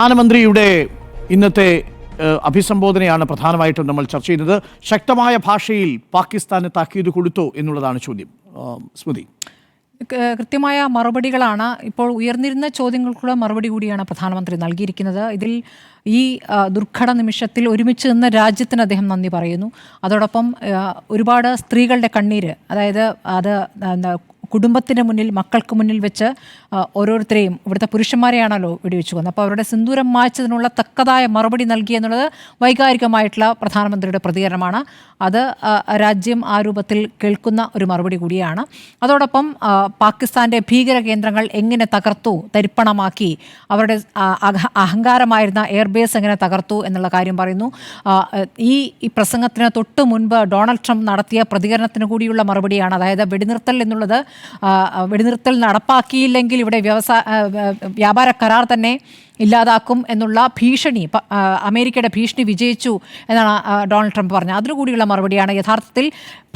പ്രധാനമന്ത്രിയുടെ ഇന്നത്തെ അഭിസംബോധനയാണ് പ്രധാനമായിട്ടും നമ്മൾ ചർച്ച ചെയ്യുന്നത് ശക്തമായ ഭാഷയിൽ പാകിസ്ഥാന് താക്കീത് കൊടുത്തു എന്നുള്ളതാണ് ചോദ്യം. സ്മൃതി. കൃത്യമായ മറുപടികളാണ് ഇപ്പോൾ ഉയർന്നിരുന്ന ചോദ്യങ്ങൾക്കുള്ള മറുപടി കൂടിയാണ് പ്രധാനമന്ത്രി നൽകിയിരിക്കുന്നത്. ഇതിൽ ഈ ദുർഘട നിമിഷത്തിൽ ഒരുമിച്ച് നിന്ന രാജ്യത്തിന് അദ്ദേഹം നന്ദി പറയുന്നു. അതോടൊപ്പം ഒരുപാട് സ്ത്രീകളുടെ കണ്ണീര് അതായത് അത് കുടുംബത്തിന് മുന്നിൽ മക്കൾക്ക് മുന്നിൽ വെച്ച് ഓരോരുത്തരെയും ഇവിടുത്തെ പുരുഷന്മാരെയാണല്ലോ വെടിവെച്ചു കൊന്നത് അപ്പോൾ അവരുടെ സിന്ദൂരം മായ്ച്ചതിനുള്ള തക്കതായ മറുപടി നൽകി എന്നുള്ളത് വൈകാരികമായിട്ടുള്ള പ്രധാനമന്ത്രിയുടെ പ്രതികരണമാണ്. അത് രാജ്യം ആ രൂപത്തിൽ കേൾക്കുന്ന ഒരു മറുപടി കൂടിയാണ്. അതോടൊപ്പം പാകിസ്ഥാന്റെ ഭീകര കേന്ദ്രങ്ങൾ എങ്ങനെ തകർത്തു തരിപ്പണമാക്കി അവരുടെ അഹങ്കാരമായിരുന്ന എയർബേസ് എങ്ങനെ തകർത്തു എന്നുള്ള കാര്യം പറയുന്നു. ഈ പ്രസംഗത്തിന് തൊട്ട് മുൻപ് ഡൊണാൾഡ് ട്രംപ് നടത്തിയ പ്രതികരണത്തിന് കൂടിയുള്ള മറുപടിയാണ്. അതായത് വെടിനിർത്തൽ എന്നുള്ളത് വെടിനിർത്തൽ നടപ്പാക്കിയില്ലെങ്കിൽ ഇവിടെ വ്യവസായ വ്യാപാര കരാർ തന്നെ ഇല്ലാതാക്കും എന്നുള്ള ഭീഷണി അമേരിക്കയുടെ ഭീഷണി വിജയിച്ചു എന്നാണ് ഡൊണാൾഡ് ട്രംപ് പറഞ്ഞത്. അതിനു കൂടിയുള്ള മറുപടിയാണ് യഥാർത്ഥത്തിൽ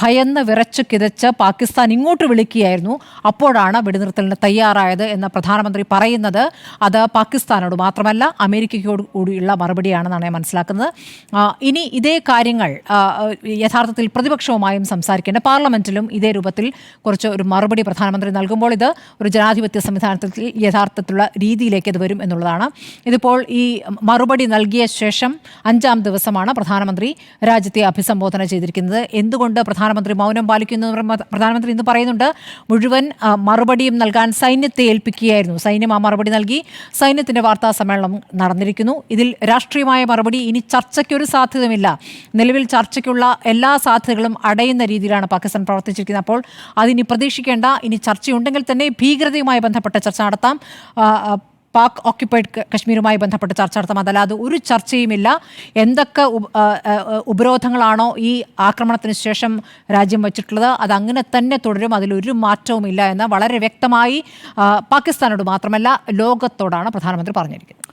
ഭയന്ന് വിറച്ച് കിതച്ച് പാകിസ്ഥാൻ ഇങ്ങോട്ട് വിളിക്കുകയായിരുന്നു. അപ്പോഴാണ് വെടിനിർത്തലിന് തയ്യാറായത് എന്ന് പ്രധാനമന്ത്രി പറയുന്നത്. അത് പാകിസ്ഥാനോട് മാത്രമല്ല അമേരിക്കയോട് കൂടിയുള്ള മറുപടിയാണെന്നാണ് ഞാൻ മനസ്സിലാക്കുന്നത്. ഇനി ഇതേ കാര്യങ്ങൾ യഥാർത്ഥത്തിൽ പ്രതിപക്ഷവുമായും സംസാരിക്കേണ്ട പാർലമെന്റിലും ഇതേ രൂപത്തിൽ കുറച്ച് ഒരു മറുപടി പ്രധാനമന്ത്രി നൽകുമ്പോൾ ഇത് ഒരു ജനാധിപത്യ സംവിധാനത്തിൽ യഥാർത്ഥത്തിലുള്ള രീതിയിലേക്ക് ഇത് വരും എന്നുള്ളതാണ് ഇതിപ്പോൾ ഈ മറുപടി നൽകിയ ശേഷം അഞ്ചാം ദിവസമാണ് പ്രധാനമന്ത്രി രാജ്യത്തെ അഭിസംബോധന ചെയ്തിരിക്കുന്നത്. എന്തുകൊണ്ട് പ്രധാനമന്ത്രി മൗനം പാലിക്കുന്നു പ്രധാനമന്ത്രി ഇന്ന് പറയുന്നുണ്ട്. മുഴുവൻ മറുപടിയും നൽകാൻ സൈന്യത്തെ ഏൽപ്പിക്കുകയായിരുന്നു. സൈന്യം ആ മറുപടി നൽകി. സൈന്യത്തിന്റെ വാർത്താ സമ്മേളനം നടന്നിരിക്കുന്നു. ഇതിൽ രാഷ്ട്രീയമായ മറുപടി ഇനി ചർച്ചയ്ക്കൊരു സാധ്യതയുമില്ല. നിലവിൽ ചർച്ചയ്ക്കുള്ള എല്ലാ സാധ്യതകളും അടയുന്ന രീതിയിലാണ് പാകിസ്ഥാൻ പ്രവർത്തിച്ചിരിക്കുന്നത്. അപ്പോൾ അതിനി പ്രതീക്ഷിക്കേണ്ട ഇനി ചർച്ചയുണ്ടെങ്കിൽ തന്നെ ഭീകരതയുമായി ബന്ധപ്പെട്ട ചർച്ച നടത്താം. പാക് ഓക്യുപ്പൈഡ് ക- കശ്മീരുമായി ബന്ധപ്പെട്ട് ചർച്ച നടത്താം അതല്ലാതെ ഒരു ചർച്ചയുമില്ല. എന്തൊക്കെ ഉപരോധങ്ങളാണോ ഈ ആക്രമണത്തിന് ശേഷം രാജ്യം വച്ചിട്ടുള്ളത്? അത് അങ്ങനെ തന്നെ തുടരും. അതിലൊരു മാറ്റവുമില്ല എന്ന് വളരെ വ്യക്തമായി പാകിസ്ഥാനോട് മാത്രമല്ല ലോകത്തോടാണ് പ്രധാനമന്ത്രി പറഞ്ഞിരിക്കുന്നത്.